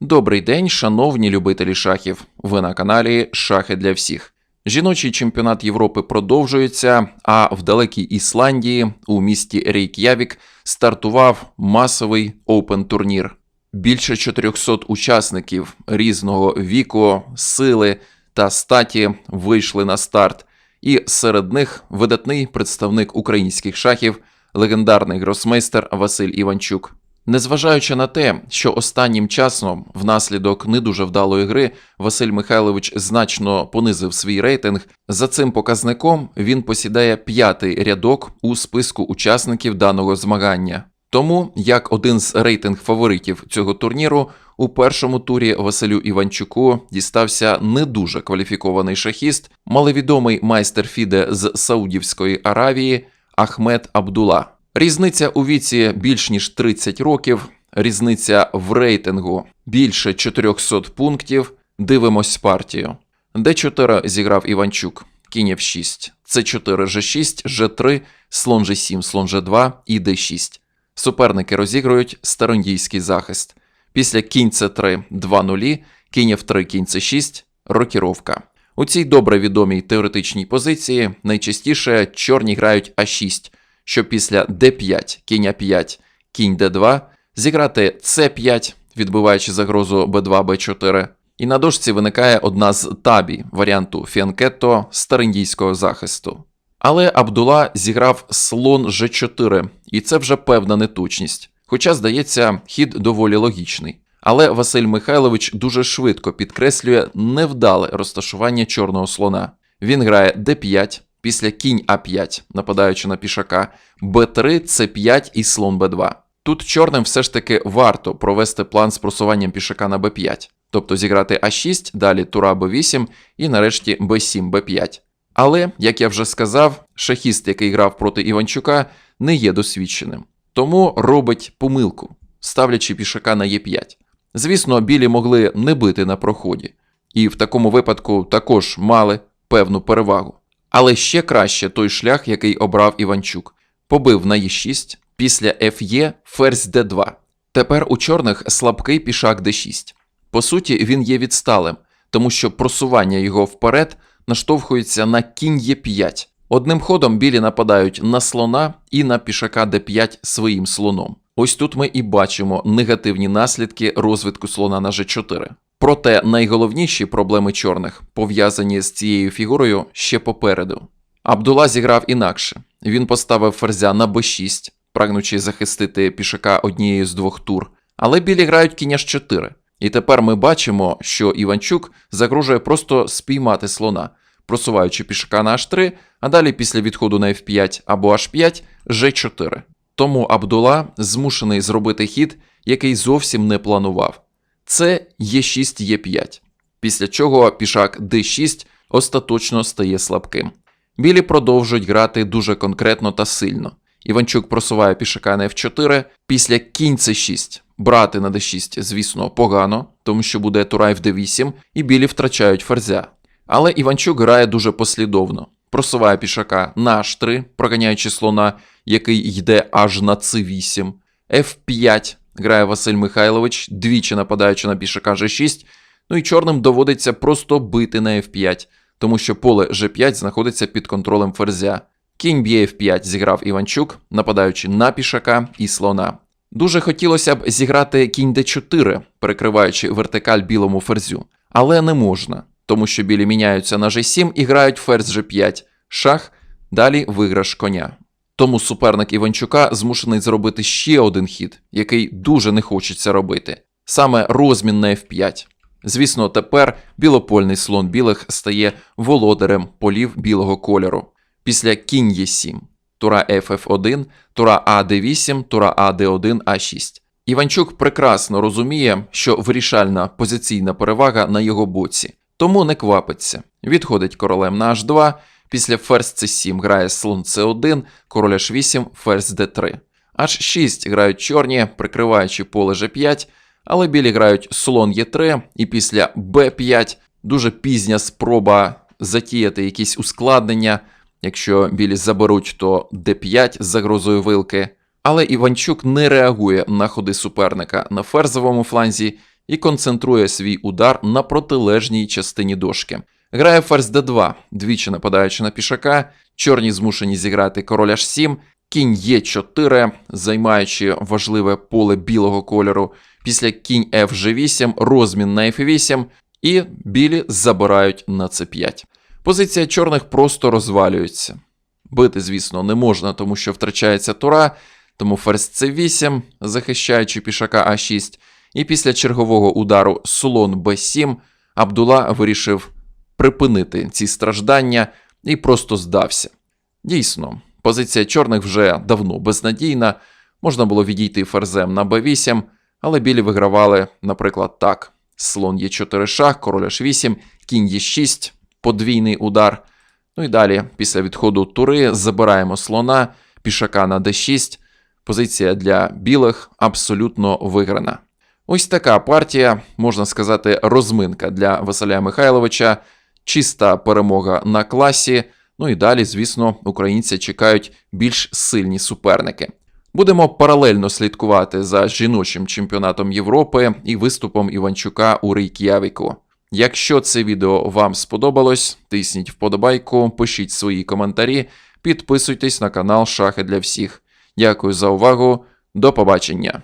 Добрий день, шановні любителі шахів. Ви на каналі Шахи для всіх. Жіночий чемпіонат Європи продовжується, а в далекій Ісландії у місті Рейк'явік стартував масовий оупен турнір. Більше 400 учасників різного віку, сили та статі вийшли на старт, і серед них видатний представник українських шахів, легендарний гросмейстер Василь Іванчук. Незважаючи на те, що останнім часом, внаслідок не дуже вдалої гри, Василь Михайлович значно понизив свій рейтинг, за цим показником він посідає п'ятий рядок у списку учасників даного змагання. Тому, як один з рейтинг фаворитів цього турніру, у першому турі Василю Іванчуку дістався не дуже кваліфікований шахіст, маловідомий майстер Фіде з Саудівської Аравії Ахмед Абдула. Різниця у віці більш ніж 30 років, різниця в рейтингу більше 400 пунктів. Дивимось партію. Д4 зіграв Іванчук, кінь F6, С4, Ж6, Ж3, слон Ж7, слон Ж2 і Д6. Суперники розігрують старондійський захист. Після кінь С3 2 нулі, кінь F3, кінь С6, рокіровка. У цій добре відомій теоретичній позиції найчастіше чорні грають А6, щоб після d5, кінь А5, кінь d2 зіграти c5, відбиваючи загрозу b2, b4. І на дошці виникає одна з табі варіанту фіанкетто стариндійського захисту. Але Абдула зіграв слон G4, і це вже певна неточність. Хоча, здається, хід доволі логічний. Але Василь Михайлович дуже швидко підкреслює невдале розташування чорного слона. Він грає d5, після кінь А5, нападаючи на пішака, Б3, С5 і слон Б2. Тут чорним все ж таки варто провести план з просуванням пішака на Б5, тобто зіграти А6, далі тура Б8 і нарешті Б7, Б5. Але, як я вже сказав, шахіст, який грав проти Іванчука, не є досвідченим. Тому робить помилку, ставлячи пішака на Е5. Звісно, білі могли не бити на проході, і в такому випадку також мали певну перевагу. Але ще краще той шлях, який обрав Іванчук. Побив на Е6, після Ф'є ферзь Д2. Тепер у чорних слабкий пішак Д6. По суті, він є відсталим, тому що просування його вперед наштовхується на кінь Е5. Одним ходом білі нападають на слона і на пішака Д5 своїм слоном. Ось тут ми і бачимо негативні наслідки розвитку слона на G4. Проте найголовніші проблеми чорних, пов'язані з цією фігурою, ще попереду. Абдула зіграв інакше. Він поставив ферзя на b6, прагнучи захистити пішака однією з двох тур, але білі грають кінь 4. І тепер ми бачимо, що Іванчук загрожує просто спіймати слона, просуваючи пішака на h3, а далі після відходу на f5 або h5 g4. Тому Абдула змушений зробити хід, який зовсім не планував. Це Е6 Е5, після чого пішак d6 остаточно стає слабким. Білі продовжують грати дуже конкретно та сильно. Іванчук просуває пішака на f4, після кінь c6. Брати на d6, звісно, погано, тому що буде турай в d8, і білі втрачають ферзя. Але Іванчук грає дуже послідовно. Просуває пішака на h3, проганяючи слона, який йде аж на c8, f5 грає Василь Михайлович, двічі нападаючи на пішака G6, ну і чорним доводиться просто бити на F5, тому що поле G5 знаходиться під контролем ферзя. Кінь б'є F5 зіграв Іванчук, нападаючи на пішака і слона. Дуже хотілося б зіграти кінь d4, перекриваючи вертикаль білому ферзю, але не можна, тому що білі міняються на G7 і грають ферзь G5, шах, далі виграш коня. Тому суперник Іванчука змушений зробити ще один хід, який дуже не хочеться робити. Саме розмін на F5. Звісно, тепер білопольний слон білих стає володарем полів білого кольору. Після кінь Е7, тура FF1, тура АД8, тура АД1, А6. Іванчук прекрасно розуміє, що вирішальна позиційна перевага на його боці, тому не квапиться. Відходить королем на H2. Після ферзь c7 грає слон c1, король h8, ферзь d3. H6 грають чорні, прикриваючи поле g5, але білі грають слон e3, і після b5 дуже пізня спроба затіяти якісь ускладнення. Якщо білі заберуть, то d5 з загрозою вилки. Але Іванчук не реагує на ходи суперника на ферзовому фланзі і концентрує свій удар на протилежній частині дошки. Грає ферзь d2, двічі нападаючи на пішака, чорні змушені зіграти король h7, кінь Е4, займаючи важливе поле білого кольору, після кінь Фg8, розмін на F8, і білі забирають на c5. Позиція чорних просто розвалюється. Бити, звісно, не можна, тому що втрачається тура, тому ферзь c8, захищаючи пішака а6, і після чергового удару слон b7 Абдула вирішив припинити ці страждання і просто здався. Дійсно, позиція чорних вже давно безнадійна, можна було відійти ферзем на b8, але білі вигравали, наприклад, так: слон Е4 шах, король H8, кінь Е6, подвійний удар. Ну і далі, після відходу тури, забираємо слона, пішака на d6. Позиція для білих абсолютно виграна. Ось така партія, можна сказати, розминка для Василя Михайловича, чиста перемога на класі. Ну і далі, звісно, українці чекають більш сильні суперники. Будемо паралельно слідкувати за жіночим чемпіонатом Європи і виступом Іванчука у Рейк'явіку. Якщо це відео вам сподобалось, тисніть вподобайку, пишіть свої коментарі, підписуйтесь на канал Шахи для всіх. Дякую за увагу, до побачення!